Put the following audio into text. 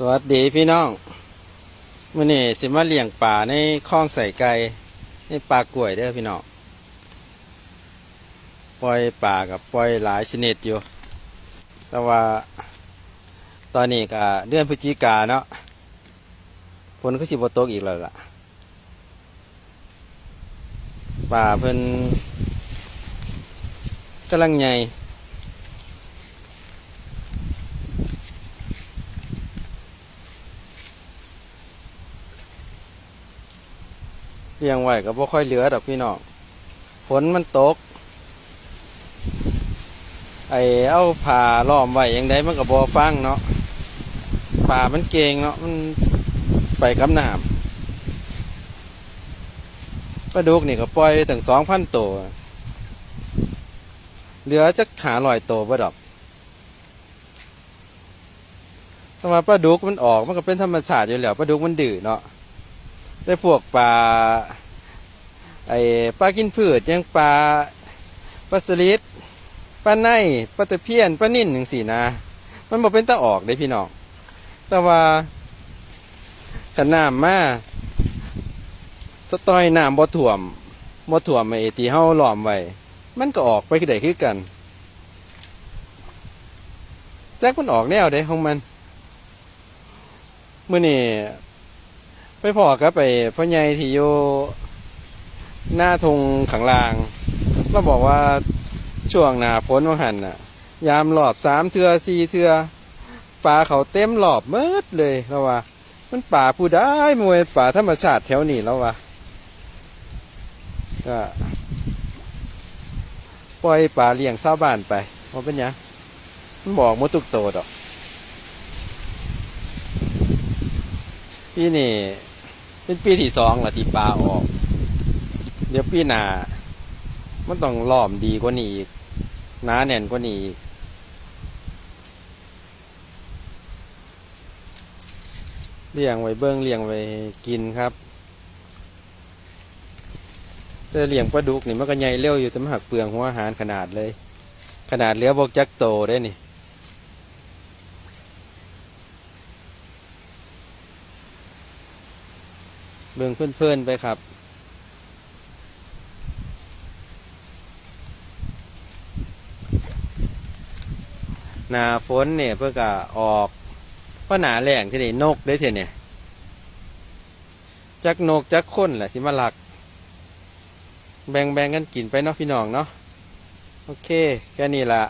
สวัสดีพี่น้องมื่อนี้สิมาเลี้ยงป่าในคลองใส่ไก่ในปลากล้วยเด้อพี่น้องปล่อยป่ากับปล่อยหลายชนิดอยู่ แต่ว่า ตอนนี้ก็เดือนพฤศจิกาเนาะฝนก็สิบตกอีกแล้วล่ะ ป่าเพิ่นกำลังใหญ่ เลี้ยงไว้ก็บ่ค่อยเหลือดอกพี่น้องฝนมันตก ไอเอาผ่าล้อมไว้ยังไดมันก็บ่ฟังเนาะป่ามันเก่งเนาะมันไปกับน้ำปลาดุกนี่ก็ปล่อยถึงสองพันตัวเหลือจะขาลอยตัวบ่ดอกถ้าว่าปลาดุกมันออกมันก็เป็นธรรมชาติอยู่แล้วปลาดุกมันดื้อเนาะ ได้พวกปลาไอ้ปลากินพืชยังปลาปลาสลิดปลาไนปลาตะเพียนปลานิ่นหนึ่งสี่นะ มันบอกเป็นตาออกเด้พี่น้องแต่ว่าขน้ำมาสะต้อยน้ำบ่ถ่วมบ่ถ่วมไอ้ที่เฮาหลอมไว้มันก็ออกไปคือได้คือกันแจ็คมันออกแนวเด้ของมันเมื้อนี้ ไปพอกับไปพ่อใหญ่ที่อยู่หน้าทงขังลางเราบอกว่าช่วงหนาฝนว่าหันน่ะ ยามหลอบสามเทือสี่เทือป่าเขาเต็มหลอบเมิดเลยแล้วว่า มันป่าผู้ได้มวยป่าธรรมชาติแถวนี้แล้วว่าก็ปล่อยป่าเลี้ยงชาวบ้านไปว่าเป็นยังมันบอกมดตุกโตดอก ปีนี่เป็นปีที่สองละที่ปลาออก เดี๋ยวปีหน้ามันต้องล้อมดีกว่านี้อีกหนาแน่นกว่านี้อีกเลี้ยงไว้เบิ้งเลี้ยงไว้กินครับแต่เลี้ยงปลาดุกนี่มันก็ใหญ่เร็วอยู่แต่มันหักเปลืองหัวอาหารขนาดเลย ขนาดเหลือบอกจักโตได้นี่ เบิ่งเพื่อนๆไปครับหนาฝนเนี่ยเพื่อก็ออกเพราะหนาแรงที่นี่นกได้เท่เนี่ยจักนกจักคนแหละสิมาหลัก แบ่งๆกันกินไปเนาะพี่น้องเนาะโอเค แค่นี้ละ